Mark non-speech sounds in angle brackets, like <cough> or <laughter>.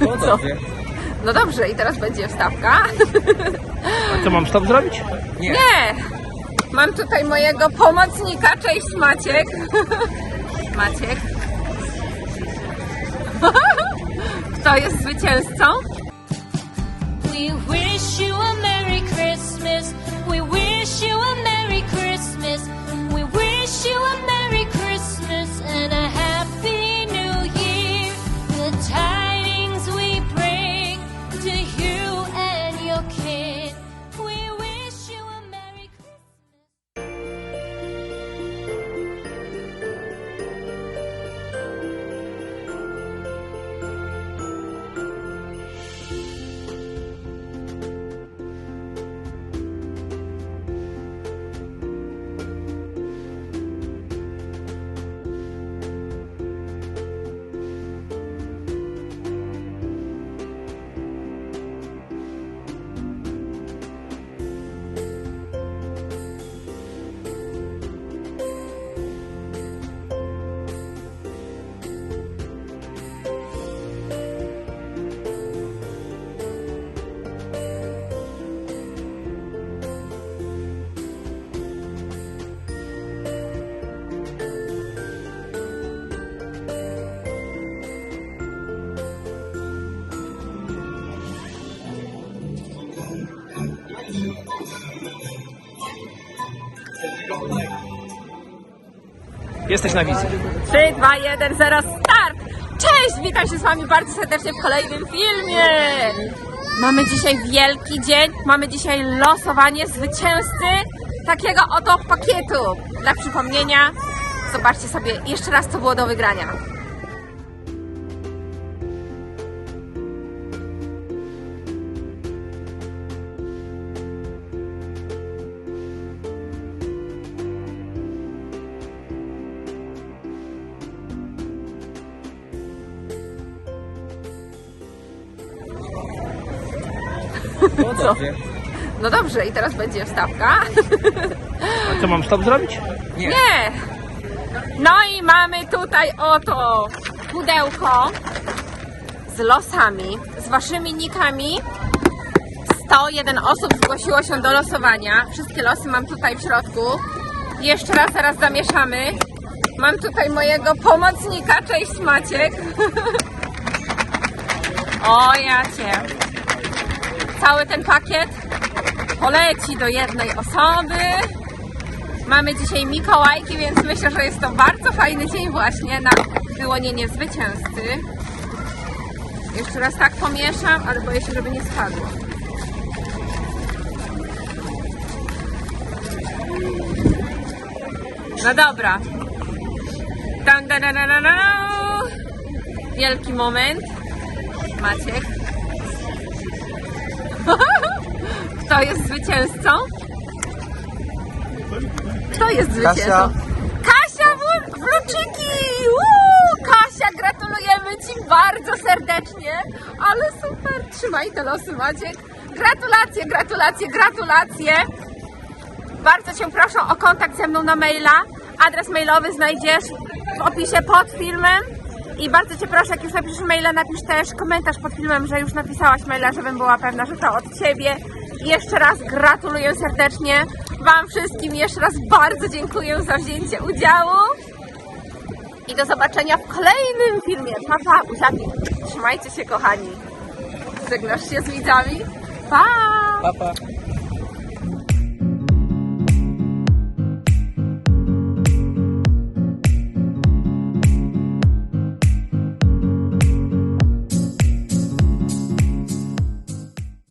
No dobrze. No dobrze, i teraz będzie wstawka. A co mam stop zrobić? Nie. Nie! Mam tutaj mojego pomocnika, cześć Maciek. Maciek. <laughs> Kto jest zwycięzcą? okay. Jesteś na wizji. 3, 2, 1, 0, start! Cześć! Witam się z Wami bardzo serdecznie w kolejnym filmie! Mamy dzisiaj wielki dzień, mamy dzisiaj losowanie zwycięzcy takiego oto pakietu. Dla przypomnienia, zobaczcie sobie jeszcze raz, co było do wygrania. No dobrze. No dobrze, i teraz będzie wstawka. A co mam stop zrobić? Nie. Nie! No i mamy tutaj oto pudełko z losami, z waszymi nikami. 101 osób zgłosiło się do losowania. Wszystkie losy mam tutaj w środku. Jeszcze raz zaraz zamieszamy. Mam tutaj mojego pomocnika. Cześć Maciek. <laughs> O ja cię. Cały ten pakiet poleci do jednej osoby. Mamy dzisiaj Mikołajki, więc myślę, że jest to bardzo fajny dzień właśnie na wyłonienie zwycięzcy. Jeszcze raz tak pomieszam, ale boję się, żeby nie spadło. No dobra. Dun, dun, dun, dun, dun. Wielki moment. Maciek. Kto jest zwycięzcą? Kto jest zwycięzcą? Kasia. Kasia! Uuu, Kasia, gratulujemy Ci bardzo serdecznie, ale super, trzymaj te losy Maciek. Gratulacje, gratulacje, gratulacje. Bardzo Cię proszę o kontakt ze mną na maila. Adres mailowy znajdziesz w opisie pod filmem. I bardzo Cię proszę, jak już napiszesz maila, napisz też komentarz pod filmem, że już napisałaś maila, żebym była pewna, że to od Ciebie. Jeszcze raz gratuluję serdecznie Wam wszystkim. Jeszcze raz bardzo dziękuję za wzięcie udziału. I do zobaczenia w kolejnym filmie. Pa, pa. Trzymajcie się, kochani. Żegnasz się z widzami. Pa! Papa.